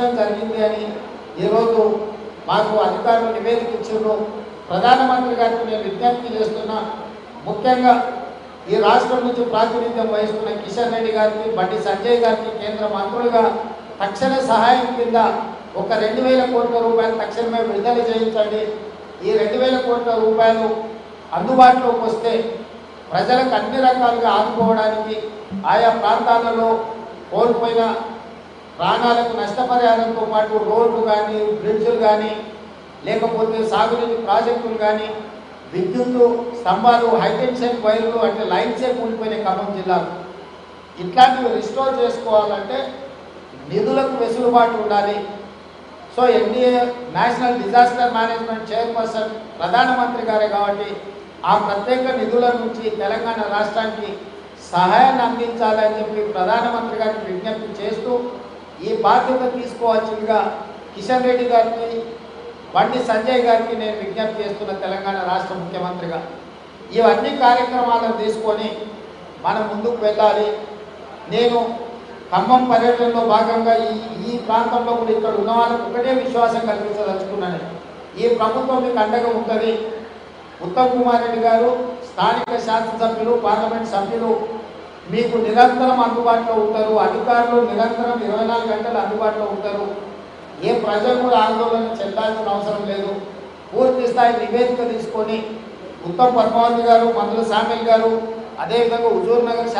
నష్టం జరిగింది అని ఈరోజు మాకు అధికారులు నివేదిక ఇచ్చారు ప్రధానమంత్రి గారికి నేను విజ్ఞప్తి చేస్తున్నా. ముఖ్యంగా ఈ రాష్ట్రం నుంచి ప్రాతినిధ్యం వహిస్తున్న కిషన్ రెడ్డి గారికి బండి సంజయ్ గారికి కేంద్ర మంత్రులుగా తక్షణ సహాయం కింద ఒక రెండు వేల కోట్ల రూపాయలు తక్షణమే విడుదల చేయించండి. ఈ రెండు వేల కోట్ల రూపాయలు అందుబాటులోకి వస్తే ప్రజలకు అన్ని రకాలుగా ఆదుకోవడానికి ఆయా ప్రాంతాలలో కోల్పోయిన ప్రాణాలకు నష్టపరిహారంతో పాటు రోడ్లు కానీ బ్రిడ్జులు కానీ లేకపోతే సాగునీటి ప్రాజెక్టులు కానీ విద్యుత్తు స్తంభాలు హైటెన్షన్ వైర్లు అంటే లైన్సే కూలిపోయినాయి ఖమ్మం జిల్లాలో. ఇట్లాంటివి రిస్టోర్ చేసుకోవాలంటే నిధులకు వెసులుబాటు ఉండాలి. So NDA national disaster management chairperson ప్రధానమంత్రి గారే కాబట్టి ఆ ప్రత్యేక నిధుల నుంచి తెలంగాణ రాష్ట్రానికి సహాయాన్ని అందించాలని చెప్పి ప్రధానమంత్రి గారికి విజ్ఞప్తి చేస్తూ ఈ బాధ్యత తీసుకోవాల్సిందిగా కిషన్ రెడ్డి గారికి బండి సంజయ్ గారికి నేను విజ్ఞప్తి చేస్తున్న తెలంగాణ రాష్ట్ర ముఖ్యమంత్రిగా. ఇవన్నీ కార్యక్రమాలను తీసుకొని మనం ముందుకు వెళ్ళాలి. నేను ఖమ్మం పర్యటనలో భాగంగా ఈ ఈ ప్రాంతంలో కూడా ఇక్కడ ఉన్న వాళ్ళకు ఒకటే విశ్వాసం కల్పించదలుచుకున్నాను. ఈ ప్రభుత్వం మీకు అండగా ఉంటుంది. ఉత్తమ్ కుమార్ రెడ్డి గారు స్థానిక శాసనసభ్యులు పార్లమెంట్ సభ్యులు మీకు నిరంతరం అందుబాటులో ఉంటారు అధికారులు నిరంతరం ఇరవై నాలుగు గంటలు అందుబాటులో ఉంటారు. ఏ ప్రజలు కూడా ఆందోళన చెందాల్సిన అవసరం లేదు. పూర్తి స్థాయి నివేదిక తీసుకొని ఉత్తమ్ పద్మావతి గారు మందుల సామిల్ గారు అదేవిధంగా హుజూర్ నగర్